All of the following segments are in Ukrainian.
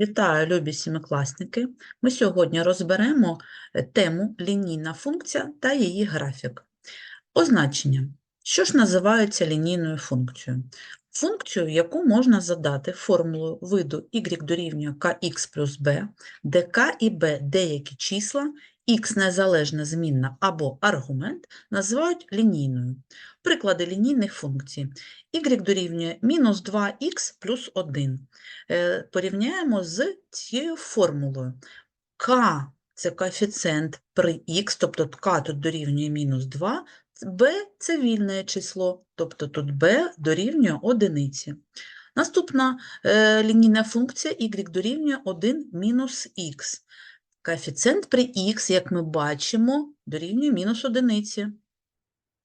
Вітаю, любі сімикласники! Ми сьогодні розберемо е, тему лінійна функція та її графік. Означення. Що ж називається лінійною функцією? Функцію, яку можна задати формулою виду y дорівнює kx плюс b, де k і b деякі числа, x незалежна змінна або аргумент, називають лінійною. Приклади лінійних функцій. y дорівнює мінус 2х плюс 1. Е, Порівняємо з цією формулою. k – це коефіцієнт при х, тобто k тут дорівнює мінус 2, b – це вільне число, тобто тут b дорівнює одиниці. Наступна е, лінійна функція y дорівнює 1 мінус х. Коефіцієнт при х, як ми бачимо, дорівнює мінус одиниці.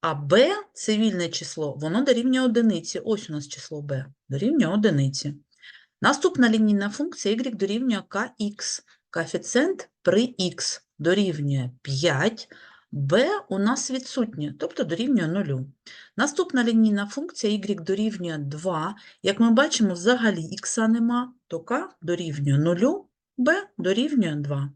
А b – це вільне число, воно дорівнює одиниці. Ось у нас число b дорівнює одиниці. Наступна лінійна функція y дорівнює kx. Коефіцієнт при х дорівнює 5, b у нас відсутнє, тобто дорівнює 0. Наступна лінійна функція y дорівнює 2. Як ми бачимо, взагалі х нема, то k дорівнює 0, b дорівнює 2.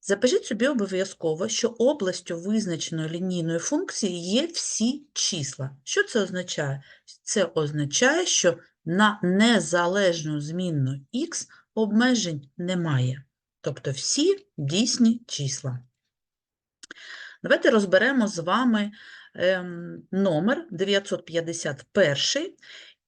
Запишіть собі обов'язково, що областю визначеної лінійної функції є всі числа. Що це означає? Це означає, що на незалежну змінну х обмежень немає. Тобто всі дійсні числа. Давайте розберемо з вами ем, номер 951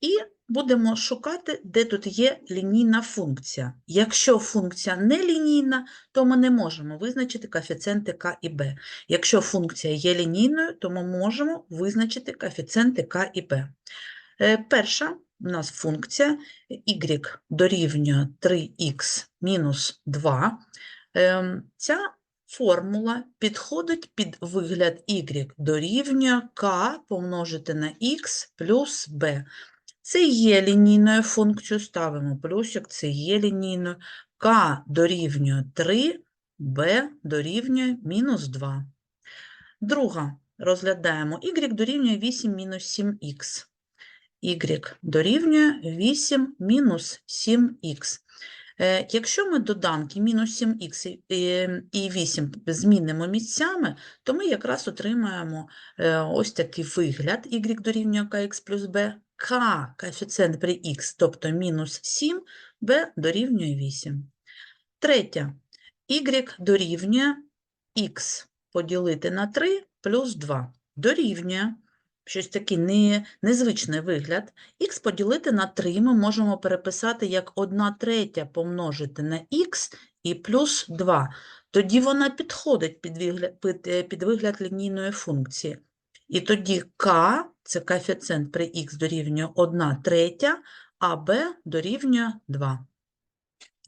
і будемо шукати, де тут є лінійна функція. Якщо функція не лінійна, то ми не можемо визначити коефіцієнти k і b. Якщо функція є лінійною, то ми можемо визначити коефіцієнти k і b. Е, Перша у нас функція y дорівнює 3х мінус 2. Ем, Ця формула підходить під вигляд y дорівнює k помножити на x плюс b. Це є лінійною функцією, ставимо плюсик, це є лінійною. k дорівнює 3, b дорівнює мінус 2. Друга розглядаємо y дорівнює 8 мінус 7х y дорівнює 8 мінус 7х. Е, Якщо ми доданки мінус 7х і 8 змінимо місцями, то ми якраз отримаємо е, ось такий вигляд y дорівнює kx плюс b, k коефіцієнт при х, тобто мінус 7, b дорівнює 8. Третє. y дорівнює х поділити на 3 плюс 2. Дорівнює щось такий не, незвичний вигляд. Х поділити на 3 ми можемо переписати як 1 третя помножити на х і плюс 2. Тоді вона підходить під вигляд, під, е, під вигляд лінійної функції. І тоді k – це коефіцієнт при х дорівнює 1 третя, а b дорівнює 2.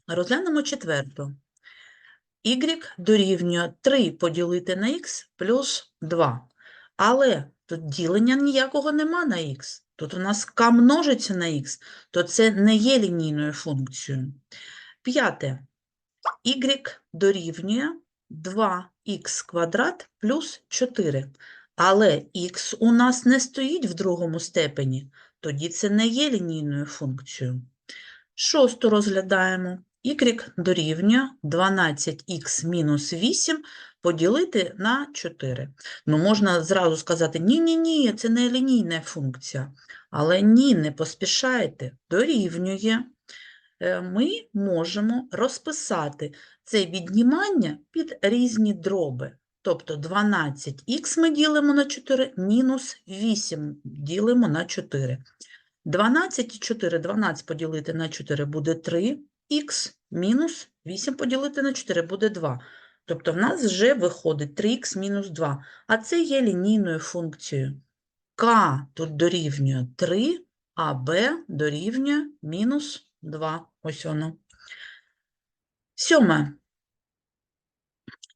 Розглянемо четверту. y дорівнює 3 поділити на х плюс 2. Але Тут ділення ніякого нема на х. Тут у нас k множиться на х, то це не є лінійною функцією. П'яте. y дорівнює 2х квадрат плюс 4. Але х у нас не стоїть в другому степені, тоді це не є лінійною функцією. Шосту розглядаємо. Y дорівнює 12х мінус 8 поділити на 4. Ну, можна зразу сказати, ні-ні-ні, це не лінійна функція. Але ні, не поспішайте, дорівнює. Е, Ми можемо розписати це віднімання під різні дроби. Тобто 12х ми ділимо на 4, мінус 8 ділимо на 4. 12 і 4, 12 поділити на 4 буде 3х, мінус 8 поділити на 4 буде 2. Тобто в нас вже виходить 3х мінус 2, а це є лінійною функцією. К тут дорівнює 3, а Б дорівнює мінус 2. Ось воно. Сьоме.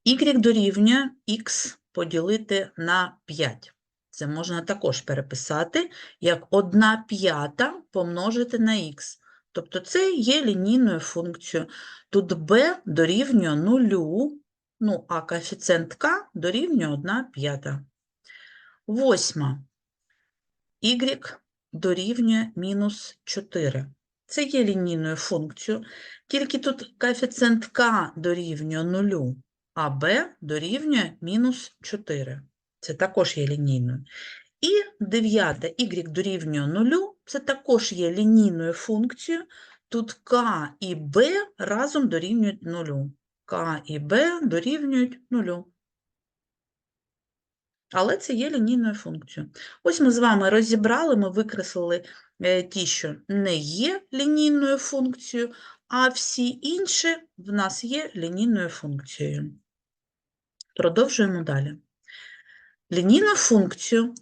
Y дорівнює х поділити на 5. Це можна також переписати як 1 п'ята помножити на х. Тобто це є лінійною функцією. Тут b дорівнює 0, Ну, а коефіцієнт К дорівнює 1 п'ята. Восьма. Y дорівнює мінус 4. Це є лінійною функцією, тільки тут коефіцієнт k дорівнює 0, а b дорівнює мінус 4. Це також є лінійною. І дев'яте y дорівнює 0, це також є лінійною функцією. Тут k і b разом дорівнюють 0. k і b дорівнюють 0. Але це є лінійною функцією. Ось ми з вами розібрали, ми викреслили е, ті, що не є лінійною функцією, а всі інші в нас є лінійною функцією. Продовжуємо далі. Лінійну функцію,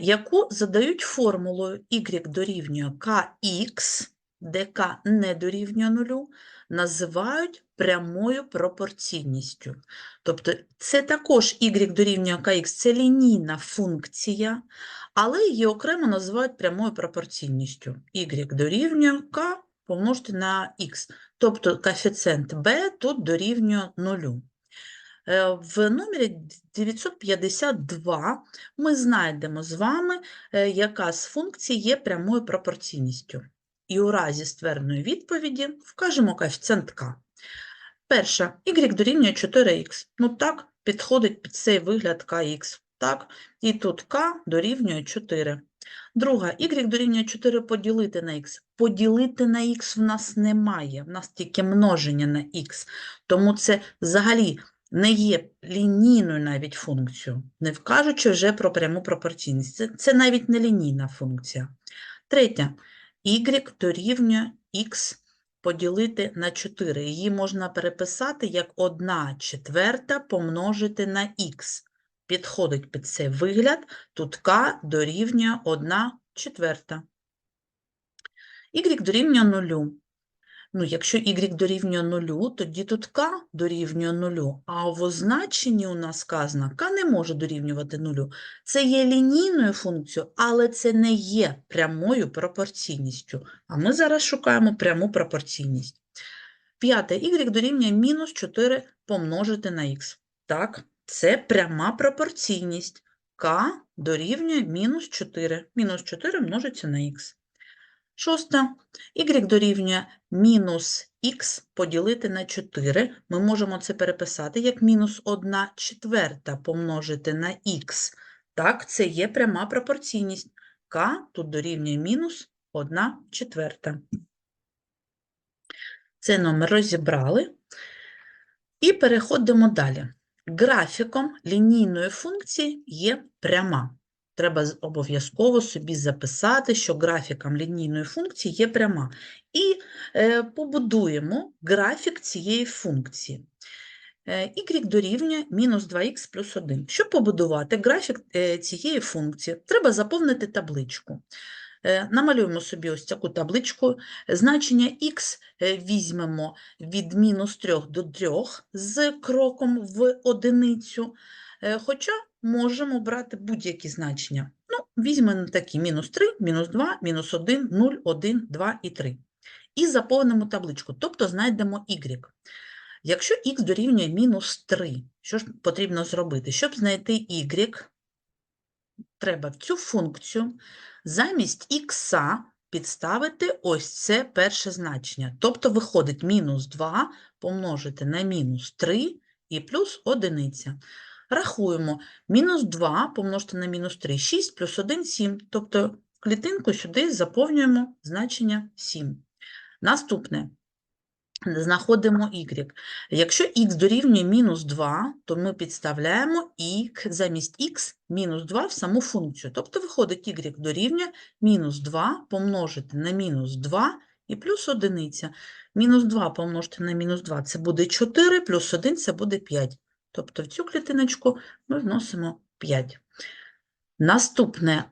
яку задають формулою y дорівнює kx, де k не дорівнює нулю, називають прямою пропорційністю. Тобто це також y дорівнює kx, це лінійна функція, але її окремо називають прямою пропорційністю. y дорівнює k помножити на x. Тобто коефіцієнт b тут дорівнює нулю. Е, В номері 952 ми знайдемо з вами, е, яка з функцій є прямою пропорційністю. І у разі ствердної відповіді вкажемо коефіцієнт k. Перша, y дорівнює 4х. Ну так, підходить під цей вигляд kx. Так, і тут k дорівнює 4. Друга, y дорівнює 4 поділити на х. Поділити на х в нас немає, в нас тільки множення на х. Тому це взагалі не є лінійною навіть функцією, не вкажучи вже про пряму пропорційність. Це, це навіть не лінійна функція. Третя, y дорівнює х поділити на 4. Її можна переписати як 1 четверта помножити на х. Підходить під цей вигляд, тут k дорівнює 1 четверта. y дорівнює 0. Ну, якщо y дорівнює 0, тоді тут k дорівнює 0, а в означенні у нас сказано, k не може дорівнювати 0. Це є лінійною функцією, але це не є прямою пропорційністю. А ми зараз шукаємо пряму пропорційність. П'яте, y дорівнює мінус 4 помножити на х. Так, це пряма пропорційність. k дорівнює мінус 4. Мінус 4 множиться на х. Шоста. y дорівнює мінус х поділити на 4. Ми можемо це переписати як мінус 1 четверта помножити на х. Так, це є пряма пропорційність. k тут дорівнює мінус 1 четверта. Цей номер розібрали. І переходимо далі. Графіком лінійної функції є пряма. Треба обов'язково собі записати, що графіком лінійної функції є пряма. І е, побудуємо графік цієї функції. Е, y дорівнює мінус 2х плюс 1. Щоб побудувати графік е, цієї функції, треба заповнити табличку. Е, Намалюємо собі ось таку табличку. Значення х візьмемо від мінус 3 до 3 з кроком в одиницю, хоча можемо брати будь-які значення. Ну, візьмемо такі мінус 3, мінус 2, мінус 1, 0, 1, 2 і 3. І заповнимо табличку, тобто знайдемо y. Якщо х дорівнює мінус 3, що ж потрібно зробити? Щоб знайти y, треба в цю функцію замість х підставити ось це перше значення. Тобто виходить мінус 2 помножити на мінус 3 і плюс одиниця. Рахуємо. Мінус 2 помножити на мінус 3, 6 плюс 1 – 7. Тобто клітинку сюди заповнюємо значення 7. Наступне. Знаходимо y. Якщо х дорівнює мінус 2, то ми підставляємо y, замість х мінус 2 в саму функцію. Тобто виходить y дорівнює мінус 2 помножити на мінус 2 і плюс одиниця. Мінус 2 помножити на мінус 2 – це буде 4, плюс 1 – це буде 5. Тобто в цю клітиночку ми вносимо 5. Наступне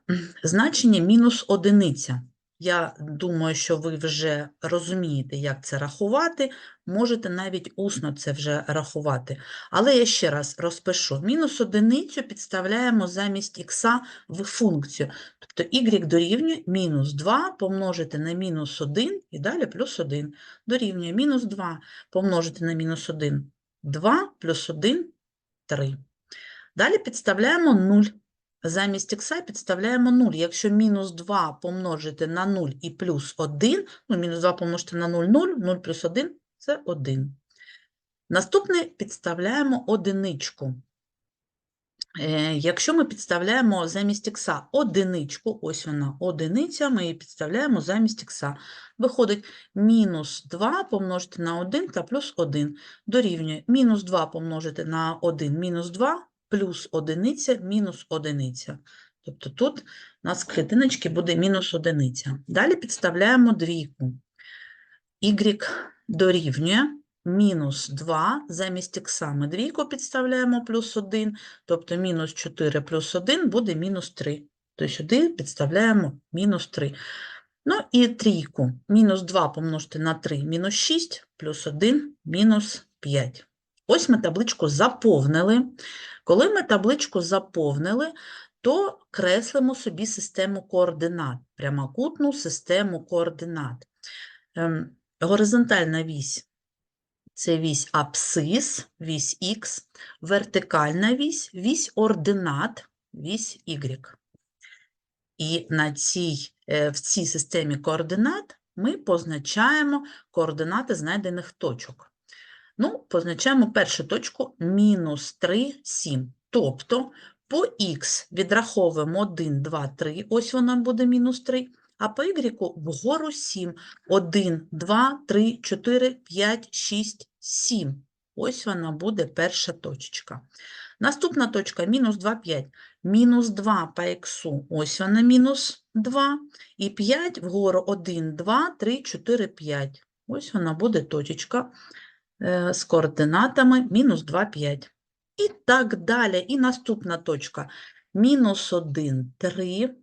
значення мінус одиниця. Я думаю, що ви вже розумієте, як це рахувати, можете навіть усно це вже рахувати. Але я ще раз розпишу. Мінус одиницю підставляємо замість х в функцію. Тобто y дорівнює мінус 2 помножити на мінус 1 і далі плюс 1. Дорівнює мінус 2 помножити на мінус 1 2 плюс 1 3. Далі підставляємо 0. замість х підставляємо 0. Якщо мінус 2 помножити на 0 і плюс 1, ну, мінус 2 помножити на 0, 0, 0 плюс 1 – це 1. Наступне підставляємо одиничку. Е, Якщо ми підставляємо замість х одиничку, ось вона одиниця, ми її підставляємо замість х. Виходить мінус 2 помножити на 1 та плюс 1 дорівнює мінус 2 помножити на 1 мінус 2 плюс одиниця мінус одиниця. Тобто тут у нас в клітиночці буде мінус одиниця. Далі підставляємо двійку. y дорівнює мінус 2 замість х ми двійку підставляємо плюс 1, тобто мінус 4 плюс 1 буде мінус 3. То сюди підставляємо мінус 3. Ну і трійку. Мінус 2 помножити на 3 – мінус 6, плюс 1 – мінус 5. Ось ми табличку заповнили. Коли ми табличку заповнили, то креслимо собі систему координат, прямокутну систему координат. Ем, Горизонтальна вісь – це вісь абсцис, вісь х, вертикальна вісь – вісь ординат, вісь y. І на цій, е, в цій системі координат ми позначаємо координати знайдених точок. Ну, позначаємо першу точку мінус 3, 7. Тобто по х відраховуємо 1, 2, 3, ось вона буде мінус 3, а по y вгору 7. 1, 2, 3, 4, 5, 6, 7. Ось вона буде перша точечка. Наступна точка мінус 2, 5. Мінус 2 по х, ось вона мінус 2, і 5 вгору 1, 2, 3, 4, 5. Ось вона буде точечка е, з координатами мінус 2, 5. І так далі. І наступна точка мінус 1, 3.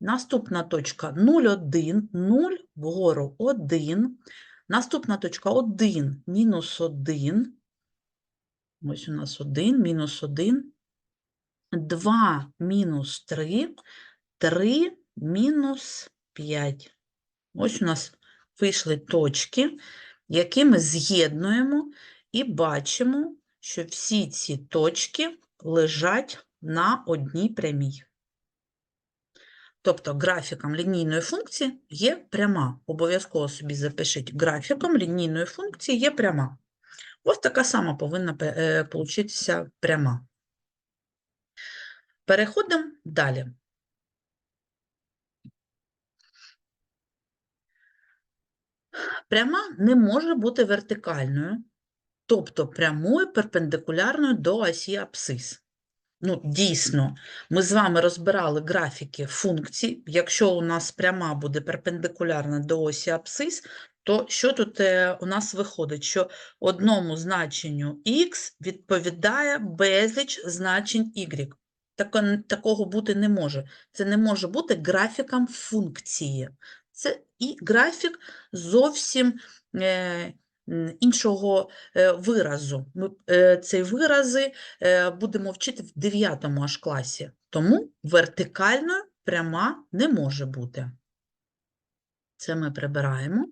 Наступна точка 0, 1, 0, вгору 1. Наступна точка 1, мінус 1. Ось у нас 1, мінус 1. 2 мінус 3, 3 мінус 5. Ось у нас вийшли точки, які ми з'єднуємо і бачимо, що всі ці точки лежать на одній прямій. Тобто графіком лінійної функції є пряма. Обов'язково собі запишіть, графіком лінійної функції є пряма. Ось така сама повинна е, получитися пряма. Переходимо далі. Пряма не може бути вертикальною, тобто прямою перпендикулярною до осі абсцис. Ну, дійсно, ми з вами розбирали графіки функцій. Якщо у нас пряма буде перпендикулярна до осі абсцис, то що тут е, у нас виходить? Що одному значенню х відповідає безліч значень y. Тако- Такого бути не може. Це не може бути графіком функції. Це і графік зовсім е, іншого е, виразу. Ми е, ці вирази е, будемо вчити в 9 аж класі. Тому вертикально пряма не може бути. Це ми прибираємо.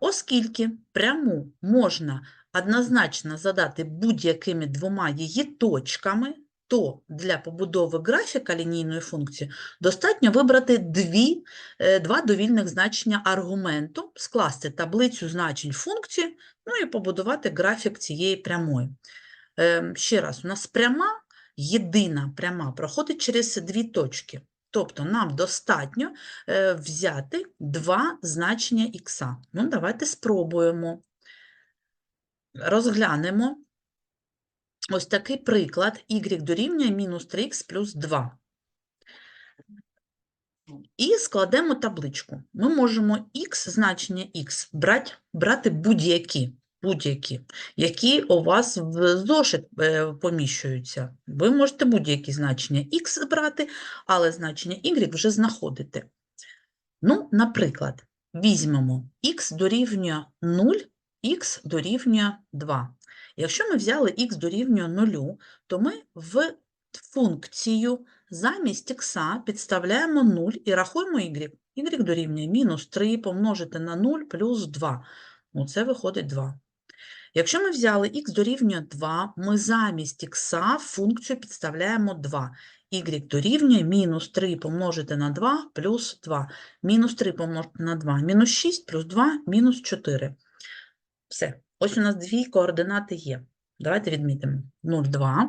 Оскільки пряму можна однозначно задати будь-якими двома її точками, то для побудови графіка лінійної функції достатньо вибрати дві, е, два довільних значення аргументу, скласти таблицю значень функції, ну і побудувати графік цієї прямої. Е, Ще раз, у нас пряма, єдина пряма, проходить через дві точки. Тобто нам достатньо е, взяти два значення х. Ну, давайте спробуємо. Розглянемо ось такий приклад. y дорівнює мінус 3х плюс 2. І складемо табличку. Ми можемо х, значення х, брати, брати будь-які, будь-які, які у вас в зошит е, поміщуються. Ви можете будь-які значення х брати, але значення y вже знаходите. Ну, наприклад, візьмемо х дорівнює 0, х дорівнює 2. Якщо ми взяли х дорівнює 0, то ми в функцію замість х підставляємо 0 і рахуємо y. y дорівнює мінус 3 помножити на 0 плюс 2. Ну, це виходить 2. Якщо ми взяли х дорівнює 2, ми замість х функцію підставляємо 2. y дорівнює мінус 3 помножити на 2 плюс 2. Мінус 3 помножити на 2, мінус 6 плюс 2, мінус 4. Все. Ось у нас дві координати є. Давайте відмітимо. 0,2.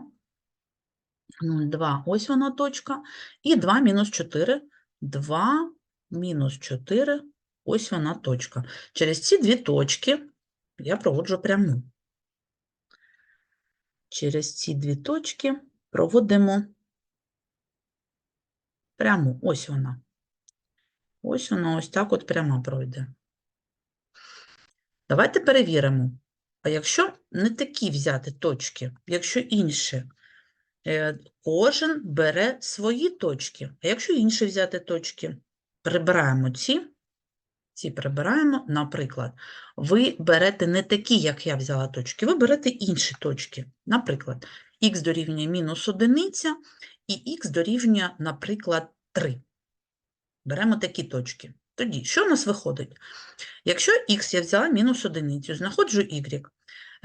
0,2, ось вона точка. І 2 мінус 4. 2 мінус 4, ось вона точка. Через ці дві точки я проводжу пряму. Через ці дві точки проводимо пряму. Ось вона. Ось вона, ось так от пряма пройде. Давайте перевіримо. А якщо не такі взяти точки, якщо інші, е, кожен бере свої точки. А якщо інші взяти точки, прибираємо ці, ці прибираємо, наприклад, ви берете не такі, як я взяла точки, ви берете інші точки. Наприклад, х дорівнює мінус одиниця і х дорівнює, наприклад, 3. Беремо такі точки. Тоді, що у нас виходить? Якщо х я взяла мінус одиницю, знаходжу y,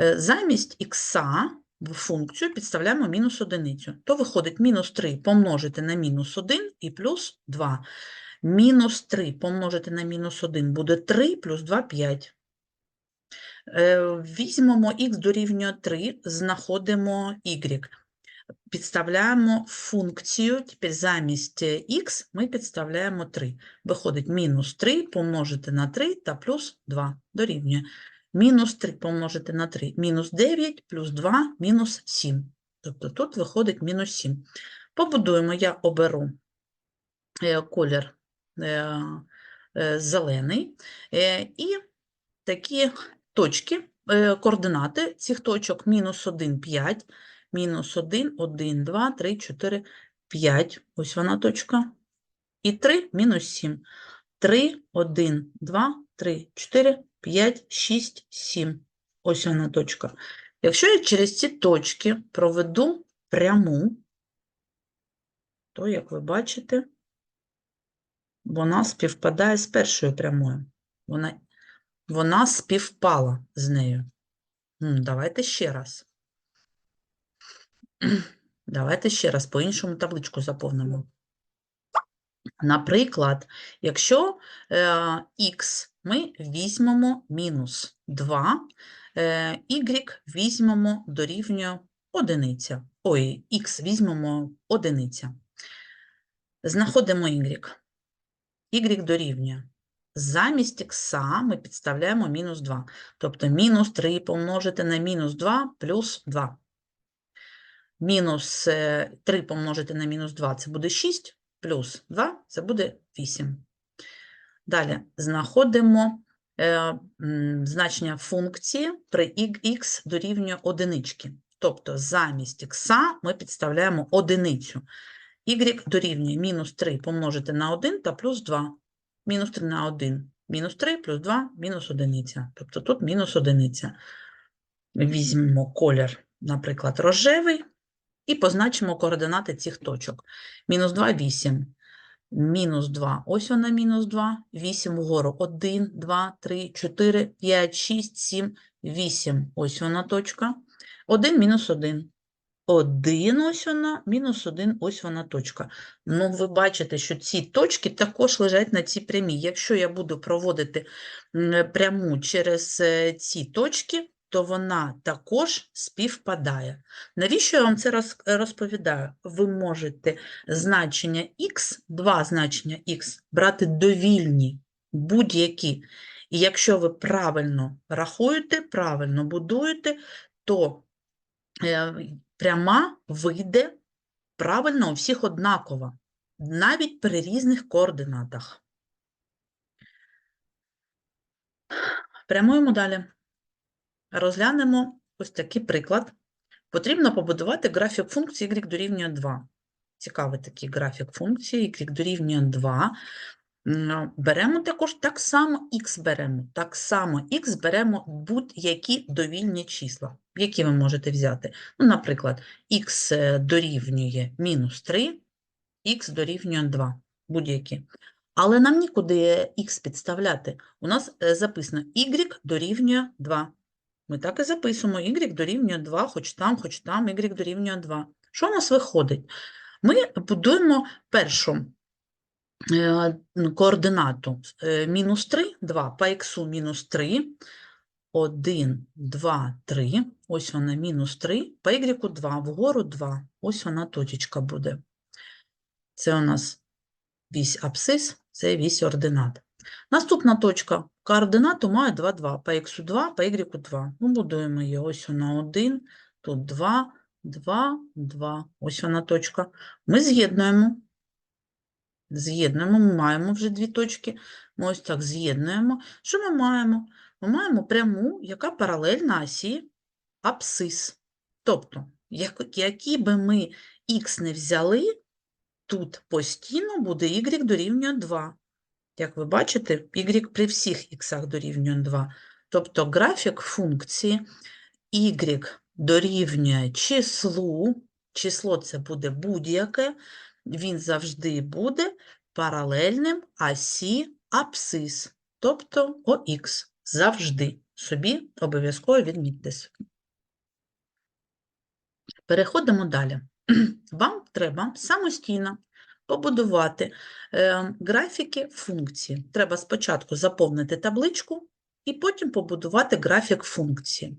е, замість х в функцію підставляємо мінус одиницю, то виходить мінус 3 помножити на мінус 1 і плюс 2. Мінус 3 помножити на мінус 1 буде 3 плюс 2 – 5. Е, Візьмемо х дорівнює 3, знаходимо y. Підставляємо функцію, тепер замість х ми підставляємо 3. Виходить мінус 3 помножити на 3 та плюс 2 дорівнює. Мінус 3 помножити на 3, мінус 9 плюс 2, мінус 7. Тобто тут виходить мінус 7. Побудуємо, я оберу е, колір е, е, зелений. е, І такі точки, е, координати цих точок мінус 1, 5, мінус 1, 1, 2, 3, 4, 5. Ось вона точка. І 3, мінус 7. 3, 1, 2, 3, 4, 5, 6, 7. Ось вона точка. Якщо я через ці точки проведу пряму, то, як ви бачите, вона співпадає з першою прямою. Вона, вона співпала з нею. Давайте ще раз. Давайте ще раз по-іншому табличку заповнимо. Наприклад, якщо е, х ми візьмемо мінус 2, е, y візьмемо дорівнює одиниця. Ой, х візьмемо одиниця. Знаходимо y. y дорівнює. Замість х ми підставляємо мінус 2. Тобто мінус 3 помножити на мінус 2 плюс 2. Мінус е, 3 помножити на мінус 2 – це буде 6, плюс 2 – це буде 8. Далі знаходимо е, значення функції при х дорівнює одинички. Тобто замість х ми підставляємо одиницю. y дорівнює мінус 3 помножити на 1 та плюс 2. Мінус 3 на 1. Мінус 3 плюс 2 мінус одиниця. Тобто тут мінус одиниця. Візьмемо колір, наприклад, рожевий, і позначимо координати цих точок. Мінус 2 – 8. Мінус 2. Ось вона мінус 2. 8 вгору. 1, 2, 3, 4, 5, 6, 7, 8. Ось вона точка. 1 мінус 1. 1 ось вона, мінус 1 ось вона точка. Ну, ви бачите, що ці точки також лежать на цій прямій. Якщо я буду проводити пряму через е, ці точки, то вона також співпадає. Навіщо я вам це розповідаю? Ви можете значення х, два значення х, брати довільні, будь-які. І якщо ви правильно рахуєте, правильно будуєте, то е, пряма вийде правильно у всіх однаково, навіть при різних координатах. Прямуємо далі. Розглянемо ось такий приклад. Потрібно побудувати графік функції y дорівнює 2. Цікавий такий графік функції y дорівнює 2. Беремо також так само х беремо. Так само х беремо будь-які довільні числа, які ви можете взяти. Ну, наприклад, х е, дорівнює мінус 3, х дорівнює 2, будь-які. Але нам нікуди х підставляти. У нас е, записано y дорівнює 2. Ми так і записуємо y дорівнює 2, хоч там, хоч там, y дорівнює 2. Що у нас виходить? Ми будуємо першу е, координату е, мінус 3, 2, по х мінус 3, 1, 2, 3, ось вона мінус 3, по y 2, вгору 2, ось вона точечка буде. Це у нас вісь абсцис, це вісь ординат. Наступна точка. Координату має 2, 2, по х 2, по y 2. Ну, будуємо її. Ось вона 1, тут 2, 2, 2. Ось вона точка. Ми з'єднуємо. З'єднуємо, ми маємо вже дві точки. Ми ось так з'єднуємо. Що ми маємо? Ми маємо пряму, яка паралельна осі абсцис. Тобто, як- які би ми х не взяли, тут постійно буде y дорівнює 2. Як ви бачите, y при всіх х дорівнює 2. Тобто графік функції y дорівнює числу, число це буде будь-яке, він завжди буде паралельним осі абсцис, тобто ОХ. Завжди собі обов'язково відмітьте собі. Переходимо далі. Вам треба самостійно побудувати е, графіки функції. Треба спочатку заповнити табличку і потім побудувати графік функції.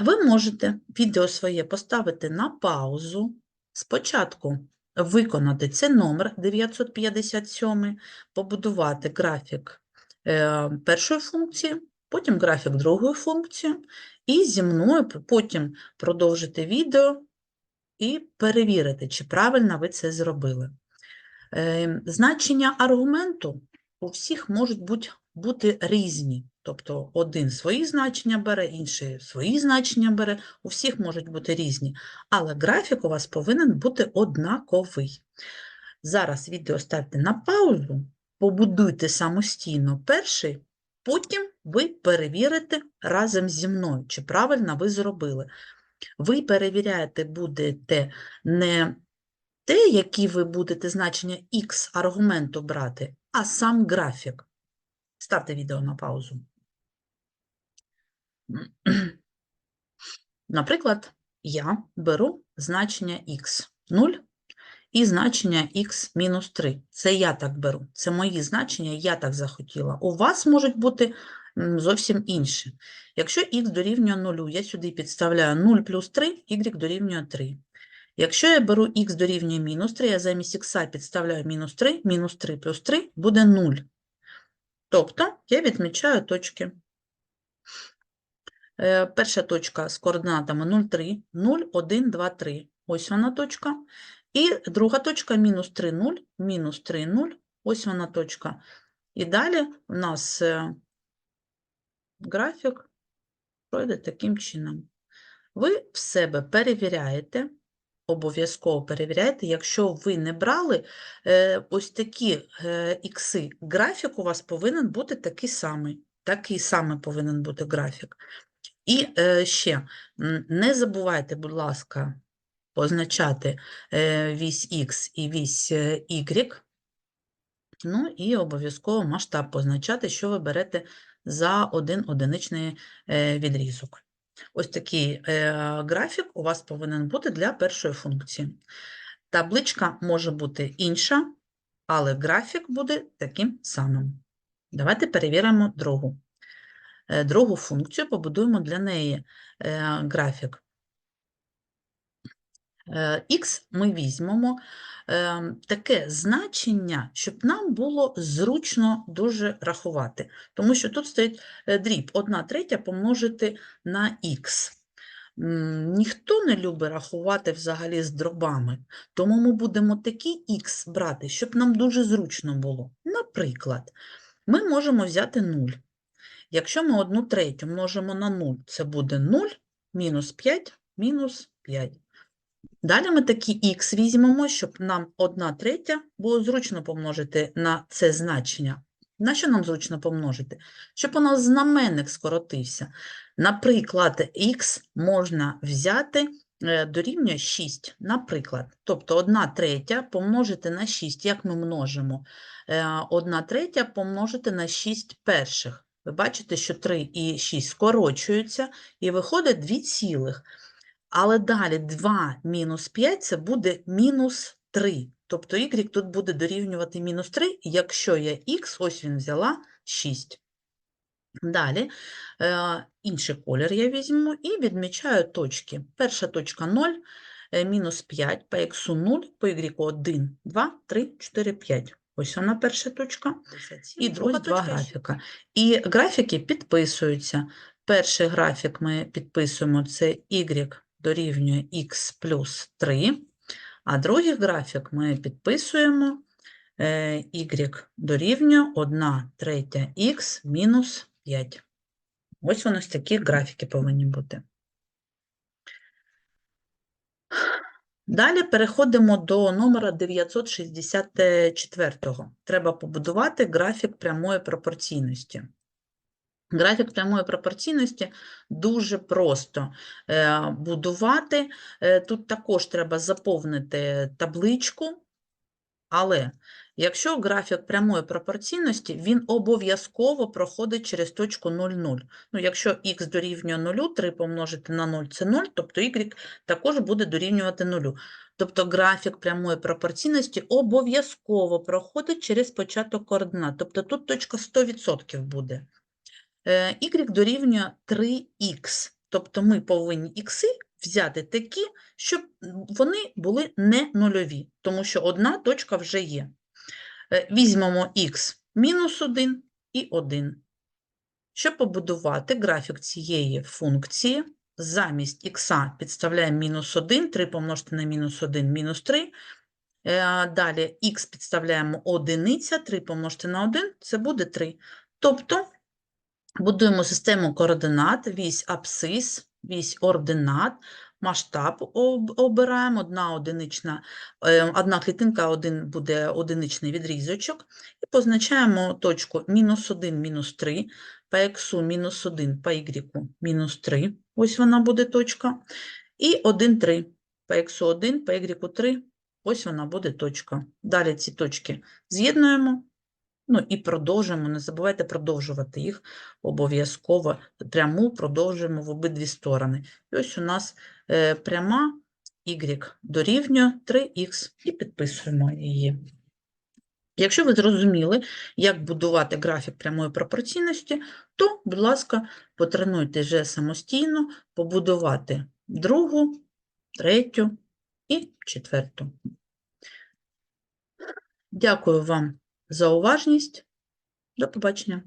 Ви можете відео своє поставити на паузу. Спочатку виконати це номер 957, побудувати графік е, першої функції, потім графік другої функції, і зі мною потім продовжити відео і перевірити, чи правильно ви це зробили. Е, Значення аргументу у всіх можуть бути, бути різні. Тобто один свої значення бере, інший свої значення бере, у всіх можуть бути різні. Але графік у вас повинен бути однаковий. Зараз відео ставте на паузу, побудуйте самостійно перший, потім ви перевірите разом зі мною, чи правильно ви зробили. Ви перевіряєте будете не те, які ви будете значення х аргументу брати, а сам графік. Ставте відео на паузу. Наприклад, я беру значення х 0 і значення х мінус 3. Це я так беру. Це мої значення, я так захотіла. У вас можуть бути зовсім інші. Якщо х дорівнює 0, я сюди підставляю 0 плюс 3, y дорівнює 3. Якщо я беру х дорівнює мінус 3, я замість х підставляю мінус 3, мінус 3 плюс 3 буде 0. Тобто я відмічаю точки. Е, Перша точка з координатами 0,3, 0, 1, 2, 3. Ось вона точка. І друга точка мінус 3, 0, мінус 3, 0. Ось вона точка. І далі у нас е, графік пройде таким чином. Ви в себе перевіряєте, обов'язково перевіряєте, якщо ви не брали е, ось такі е, ікси, графік у вас повинен бути такий самий. Такий самий повинен бути графік. І е, ще не забувайте, будь ласка, позначати вісь Х і вісь Y. Ну і обов'язково масштаб позначати, що ви берете за один одиничний е, відрізок. Ось такий е, графік у вас повинен бути для першої функції. Табличка може бути інша, але графік буде таким самим. Давайте перевіримо другу. Е, Другу функцію побудуємо для неї графік. Х ми візьмемо е, таке значення, щоб нам було зручно дуже рахувати. Тому що тут стоїть е, дріб 1 третя помножити на х. Ніхто не любить рахувати взагалі з дробами, тому ми будемо такий х брати, щоб нам дуже зручно було. Наприклад, ми можемо взяти 0. Якщо ми 1 третю множимо на 0, це буде 0 мінус 5 мінус 5. Далі ми такі х візьмемо, щоб нам 1 третя було зручно помножити на це значення. На що нам зручно помножити? Щоб у нас знаменник скоротився. Наприклад, х можна взяти е, дорівнює 6, наприклад. Тобто 1 третя помножити на 6. Як ми множимо? 1 третя помножити на 6 перших. Ви бачите, що 3 і 6 скорочуються, і виходить 2 цілих. Але далі 2 мінус 5 це буде мінус 3. Тобто y тут буде дорівнювати мінус 3, якщо я х, ось він взяла 6. Далі е, інший колір я візьму і відмічаю точки. Перша точка 0, е, мінус 5, по х 0, по y 1, 2, 3, 4, 5. Ось вона перша точка. І друга два графіка. І графіки підписуються. Перший графік ми підписуємо, це y дорівнює x плюс 3, а другий графік ми підписуємо е, y дорівнює 1 третя х мінус 5. Ось вони ось такі графіки повинні бути. Далі переходимо до номера 964. Треба побудувати графік прямої пропорційності. Графік прямої пропорційності дуже просто е, будувати. Е, Тут також треба заповнити табличку, але якщо графік прямої пропорційності, він обов'язково проходить через точку 0,0. Ну, якщо х дорівнює 0, 3 помножити на 0 – це 0, тобто y також буде дорівнювати 0. Тобто графік прямої пропорційності обов'язково проходить через початок координат. Тобто тут точка 100% буде. Е, y дорівнює 3х. Тобто ми повинні ікси взяти такі, щоб вони були не нульові, тому що одна точка вже є. Е, Візьмемо х мінус 1 і 1. Щоб побудувати графік цієї функції, замість х підставляємо мінус 1, 3 помножити на мінус 1, мінус 3. Е, Далі х підставляємо одиниця, 3 помножити на 1, це буде 3. Тобто будуємо систему координат, вісь абсцис, вісь ординат, масштаб обираємо, одна одинична, е, одна клітинка, один буде одиничний відрізочок, і позначаємо точку мінус 1, мінус 3, по х мінус 1, по y мінус 3, ось вона буде точка, і 1, 3, по х 1, по y 3, ось вона буде точка. Далі ці точки з'єднуємо, ну і продовжуємо, не забувайте продовжувати їх обов'язково, пряму продовжуємо в обидві сторони. І ось у нас е, пряма y дорівнює 3х і підписуємо її. Якщо ви зрозуміли, як будувати графік прямої пропорційності, то, будь ласка, потренуйте вже самостійно побудувати другу, третю і четверту. Дякую вам за уважність. До побачення.